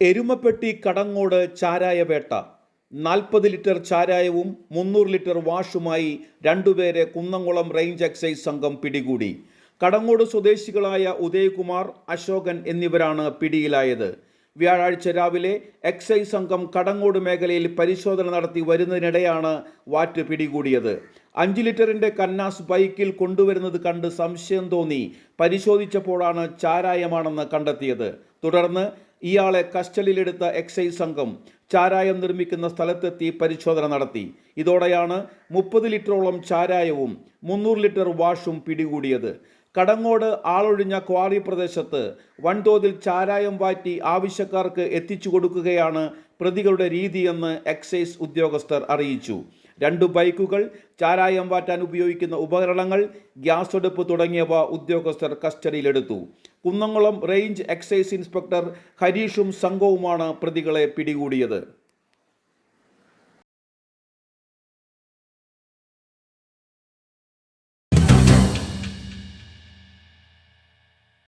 എരുമപ്പെട്ടി കടങ്ങോട് ചാരായവേട്ട നാൽപ്പത് ലിറ്റർ ചാരായവും മുന്നൂറ് ലിറ്റർ വാഷുമായി രണ്ടുപേരെ കുന്നംകുളം റേഞ്ച് എക്സൈസ് സംഘം പിടികൂടി. കടങ്ങോട് സ്വദേശികളായ ഉദയകുമാർ അശോകൻ എന്നിവരാണ് പിടിയിലായത്. വ്യാഴാഴ്ച രാവിലെ എക്സൈസ് സംഘം കടങ്ങോട് മേഖലയിൽ പരിശോധന നടത്തി വരുന്നതിനിടെയാണ് വാറ്റ് പിടികൂടിയത്. അഞ്ച് ലിറ്ററിന്റെ കന്നാസ് ബൈക്കിൽ കൊണ്ടുവരുന്നത് കണ്ട് സംശയം തോന്നി. പരിശോധിച്ചപ്പോഴാണ് ചാരായമാണെന്ന് കണ്ടെത്തിയത്. തുടർന്ന് ഇയാളെ കസ്റ്റഡിയിലെടുത്ത എക്സൈസ് സംഘം ചാരായം നിർമ്മിക്കുന്ന സ്ഥലത്തെത്തി പരിശോധന നടത്തി. ഇതോടെയാണ് മുപ്പത് ലിറ്ററോളം ചാരായവും മുന്നൂറ് ലിറ്റർ വാഷും പിടികൂടിയത്. കടങ്ങോട് ആളൊഴിഞ്ഞ ക്വാറി പ്രദേശത്ത് വൻതോതിൽ ചാരായം വാറ്റി ആവശ്യക്കാർക്ക് എത്തിച്ചു കൊടുക്കുകയാണ് പ്രതികളുടെ രീതിയെന്ന് എക്സൈസ് ഉദ്യോഗസ്ഥർ അറിയിച്ചു. രണ്ട് ബൈക്കുകൾ ചാരായം വാറ്റാൻ ഉപയോഗിക്കുന്ന ഉപകരണങ്ങൾ ഗ്യാസ് അടുപ്പ് തുടങ്ങിയവ ഉദ്യോഗസ്ഥർ കസ്റ്റഡിയിലെടുത്തു. കുന്നംകുളം റേഞ്ച് എക്സൈസ് ഇൻസ്പെക്ടർ ഹരീഷും സംഘവുമാണ് പ്രതികളെ പിടികൂടിയത്